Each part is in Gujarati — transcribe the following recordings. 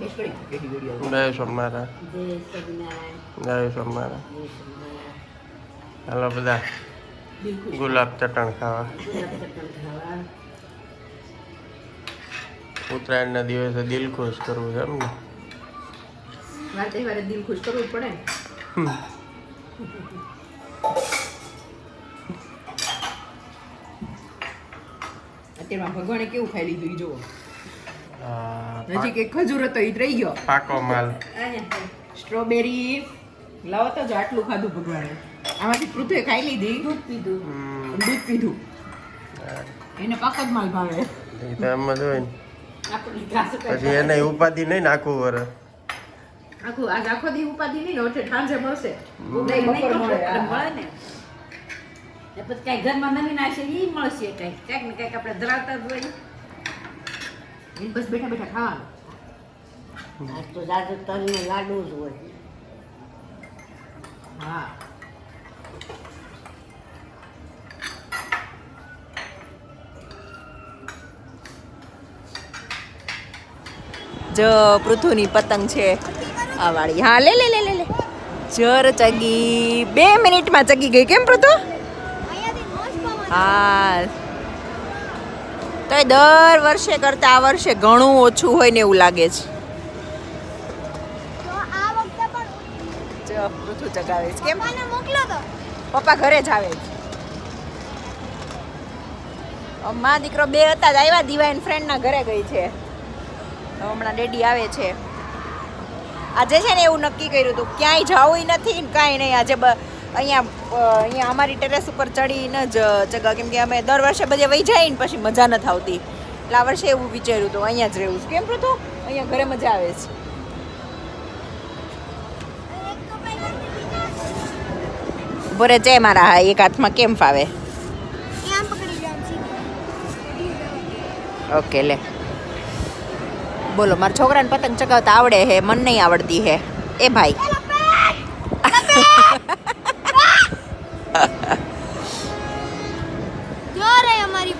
જય સોમનારાયણ જય સોમનારાયણ હાલો બધા બિલકુલ ગુલાબ ચટણ ખાવા ઉત્તરાયણના દિવસે દિલ ખુશ કરવું છે એમ ને વાર દિલ ખુશ કરવું પડે અત્યારમાં ભગવાને કેવું ખાઈ લીધું ઈ જુઓ આ નજીક એક ખજૂર હતો ઈ જ રહી ગયો. પાકો માલ. સ્ટ્રોબેરી લાવો તો જો આટલું ખાધું ભગવાને. આમાંથી પૃથ્વે ખાઈ લીધી. દૂધ પીધું. દૂધ પીધું. એને પાક જ માલ ભાવે. એ તો એમ જ હોય ને. પછી એને ઉપાધિ નહીં ને આખું વરસ આખું આજ આખો દી ઉપાધિ નહીં ને ઓછે મળશે. નહીં, બપોર મળે ને. પછી કાંઈ ઘરમાં નવીન આવશે એ મળશે કાંઈક કાંઈક ને કાંઈક આપણે ધરાવતા જ હોય. બસ બેઠા બેઠા ખાવાનું. આજ તો દાદુ તલને લાડુ જ હોય. હા. જો પૃથુની પતંગ છે આ વાળી. હા લે લે લે લે લે. જર ચગી. બે મિનિટમાં ચગી ગઈ. કેમ પૃથુ હા. તો એ દર વર્ષે કરતા આ વર્ષે ઘણું ઓછું હોય ને એવું લાગે છે. પૃથુ ચગાવે છે. કેમ? પપ્પા ઘરે જ આવે છે. મા દીકરો બે હતા જ આવ્યા દિવાઈન ફ્રેન્ડના ઘરે ગઈ છે. હમણાં ડેડી આવે છે. આજે છે ને એવું નક્કી કર્યું હતું ક્યાંય જવું નથી ને કાંઈ નહીં. આજે અહીંયા અહીંયા અમારી ટેરેસ ઉપર ચડીને જ ચગાવ કેમ કે અમે દર વર્ષે બધે વહી જાય ને પછી મજા નથી આવતી. એટલે આ વર્ષે એવું વિચાર્યું હતું, અહીંયા જ રહેવું છે. કેમ પૃથુ અહીંયા ઘરે મજા આવે છે. બોરે છે મારા હા એક હાથમાં કેમ ફાવે? જાય ઓકે, લે. બોલો, મારા છોકરાને પતંગ ચગાવતા આવડે હે, મને નહીં આવડતી હે. એ ભાઈ. રે અમારી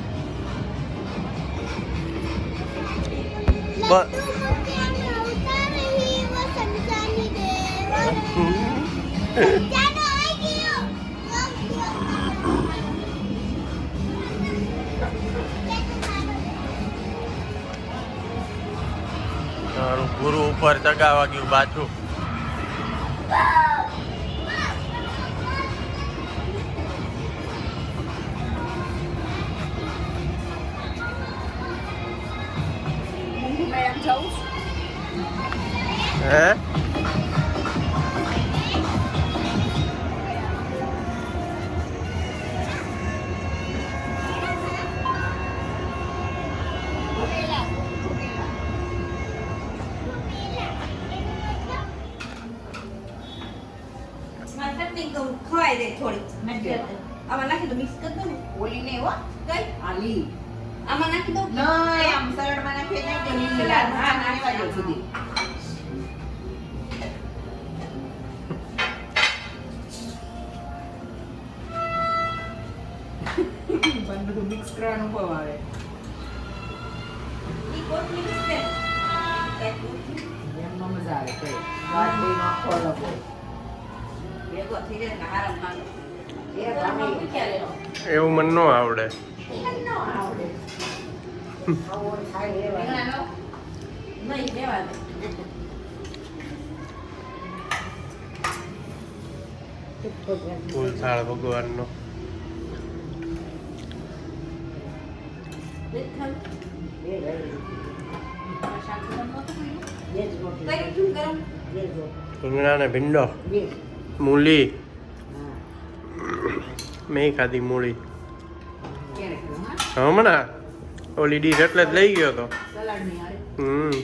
ગુરુ ઉપર ચગાવા ગયું પાછું. મેડમ જાઉં હે ખવાય દે થોડી. આમાં નાખી દો મિક્સ કરી દો ને. ઓલી ને હો કઈ? આલી. આમાં નાખી દો નહીં આમ સલાડમાં નાખીએ નહીં તો લીલી હા, નાખવા દો સુધી. પણ બધું મિક્સ કરવાનું બહુ આવે. ઈ કોથમીર મિક્સ એમમાં મજા કઈ. ભેગો થઈ જાય ને હારું. એવું મને ન આવડે. રીંગણાનો લેવા ભગવાનનો બે જ ખાવું. બે લઈ આમાં શાક ગરમ નહોતું કર્યું? બે જ રોટલી કઈ રીતનું ગરમ? બે જ રોટલી રીંગણા ને ભીંડો મૂલી મેં ખાધી મૂળી હમણાં? ઓલી ડીશ એટલે જ લઈ ગયો તો. સલાડ નહીં આવે હમ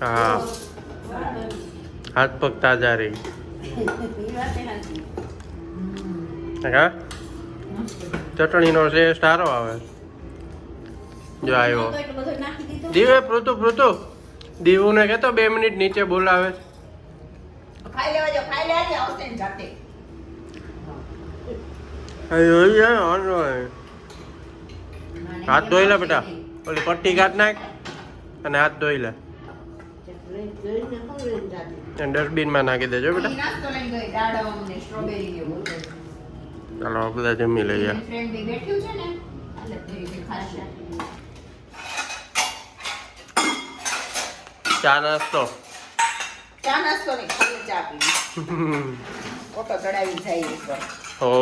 હા. હાથ પગ તાજા રહી. હા? ચટણીનો ટેસ્ટ સારો આવે. જો આવ્યો. દીવે પૃતુ પૃતુ દીવુને કહેતો બે મિનિટ નીચે બોલાવે. ખાઈ લેવા જો હાથ ધોઈ લે બેટા. ઓલી પટ્ટી કાઢ નાખ અને હાથ ધોઈ લે. ડસ્ટબિનમાં નાખી દેજો બેટા. ચાલો બધા જમી લઈએ. ચા નાસ્તો. ચા નાસ્તો નહીં ખાલી ચા પીવી. ઓટો ચડાવી જાય ઉપર હો.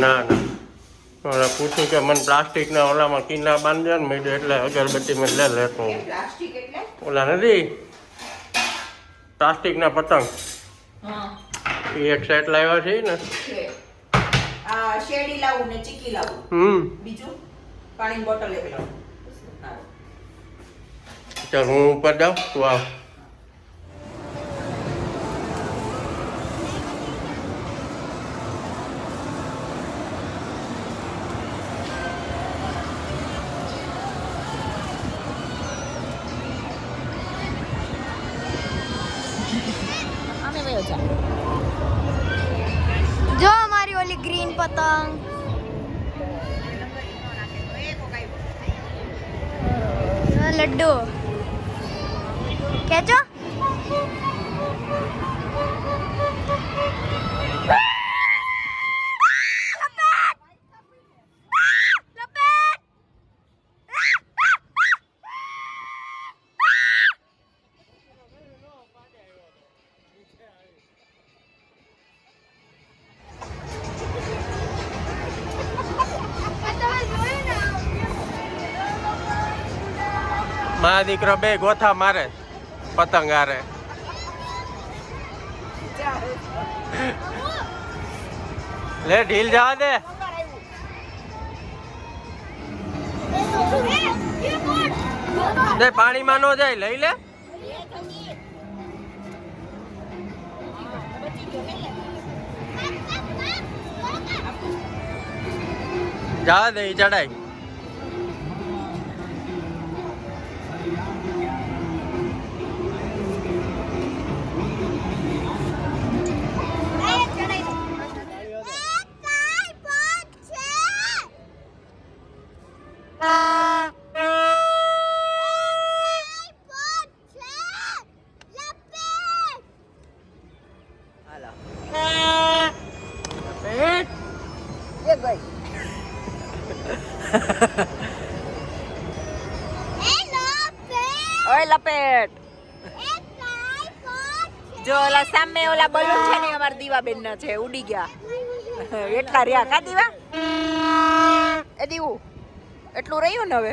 ના ના. પૂછ્યું કે મને પ્લાસ્ટિકના ઓલામાં કિના બાંધ્યા ને મેં એટલે અગરબત્તી મેં લે લેતો ઓલા નથી? પ્લાસ્ટિકના પતંગ. હા. એક સેટ લાવ્યા છે ને? આ શેરડી લાવું ને ચીકી લાવું. હમ. બીજું? પાણીની બોટલ એક લાવું ચાલ હું ઉપર જાઉં તું આવ આમે વયો જા જો અમારી ઓલી ગ્રીન પતંગ લડ્ડુ કેચો મારા દીકરો બે ગોથા મારે પતંગ હારે. લે, ઢીલ જવા દે. દે, પાણીમાં નો જાય, લઈ લે. જવા દે ચડાય ઓય લપેટ. જો ઓલા સામે ઓલા બલૂન છે ને અમારા દીવાબેન ના છે ઉડી ગયા. એટલા રહ્યા કા દીવા? એ દીવું એટલું રહ્યું ને હવે?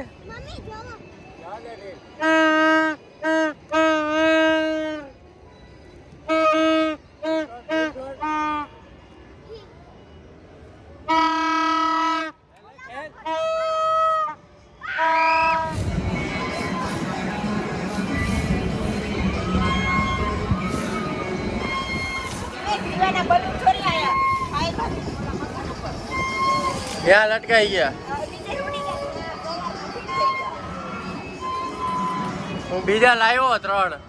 ત્યાં લટકાઈ ગયા. હું બીજા લાવ્યો ત્રણ.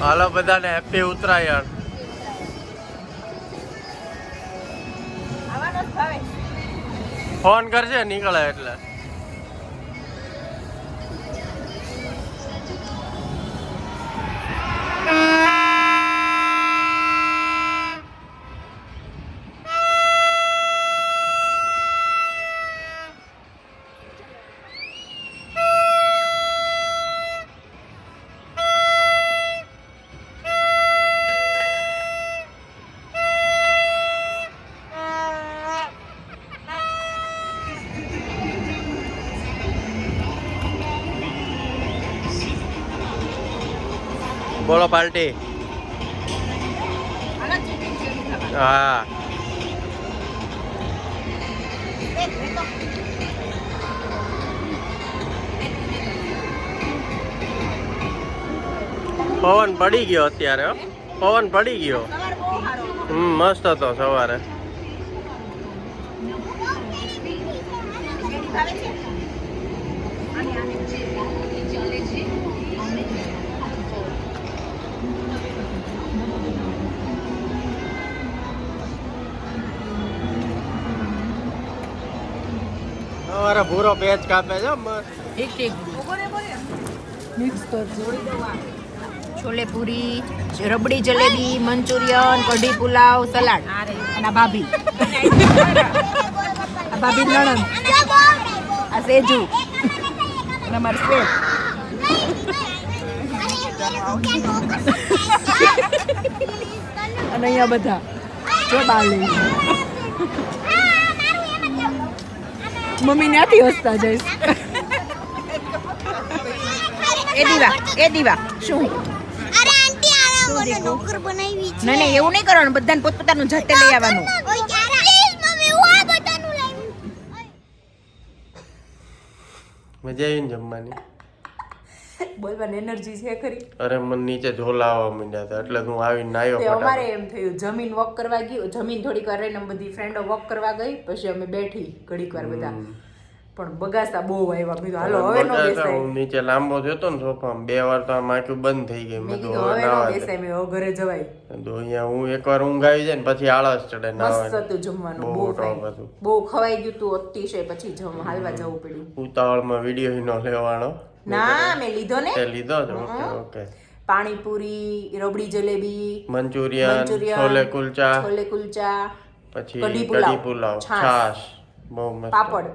હાલો બધાને હેપી ઉત્તરાયણ. ફોન કરશે નીકળે એટલે Mm. બોલો પાર્ટી. હા. પવન પડી ગયો અત્યારે. પવન પડી ગયો. હમ મસ્ત હતો સવારે. સવારે ભૂરો પેચ કાપે છે ઠીક ઠીક mix chole puri rabdi jalebi, Manchurian, kadhi pulao, salad. અને ભાભી. ભાભી નણંદ. આ સેજુ. અને અમારું સ્વેટ અને અહીંયા બધા. જો બાલી. મમ્મી ત્યાંથી હસતા જઈશ. એ દીવા એ દીવા શું? અરે આંટી આના મને નોકર બનાવી છે. નહીં એવું નહીં કરવાનું બધાને પોતપોતાનું જાતે લઈ આવવાનું. મજા આવી. ને જમવાની. બોલવાની એનર્જી છે ખરી. અરે મને નીચે ઝોલાવા માંડ્યા હતા એટલે હું આવીને તે અમારે એમ થયું જમીન વોક કરવા ગયો જમીન થોડીક વાર રહીને બધી ફ્રેન્ડો વોક કરવા ગઈ પછી અમે બેઠી ઘડીક વાર બધા. પણ બગાસા બહુ આવ્યા મેં હાલો હવે નો બેસાય. હું નીચે લાંબો થયો ને સોફામાં બે વાર તો આમ આંખું બંધ થઈ ગઈ મેં કીધું હવે નો બેસાય મેં ઘરે જવાય. તો અહીંયા હું એકવાર ઊંઘ આવી જાય ને પછી આળસ ચડે મસ્ત હતું જમવાનું બહુ બહુ ટોપ હતું. બહુ ખવાઈ ગયું તું અતિશય પછી જમ હાલવા જવું પડ્યું. ઉતાવળમાં વીડિયો નો લેવાનો. ના મેં લીધો ને? લીધો જ okay okay. Panipuri rabdi jalebi Manchurian chole kulcha chole kulcha પછી કઢી પુલાવ, છાશ. બહુ મસ્ત. પાપડ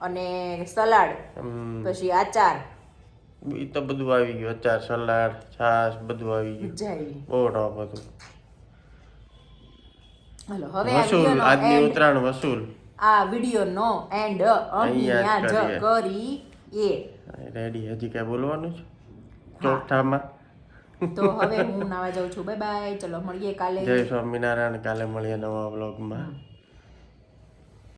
અને સલાડ પછી આચાર ઈ તો બધું આવી ગયું અચાર સલાડ છાશ બધું આવી ગયું. બહુ ટોપ હતું. હાલો હવે વસૂલ આજની ઉત્તરાયણ વસૂલ. આ વિડીયોનો એન્ડ અહીંયા જ. કરીએ. રેડી હજી કઈ બોલવાનું છે? ચોથામાં. તો હવે હું નાવા જાઉં છું. બાય બાય ચલો મળીએ કાલે. જય સ્વામિનારાયણ. કાલે મળીએ નવા બ્લોગમાં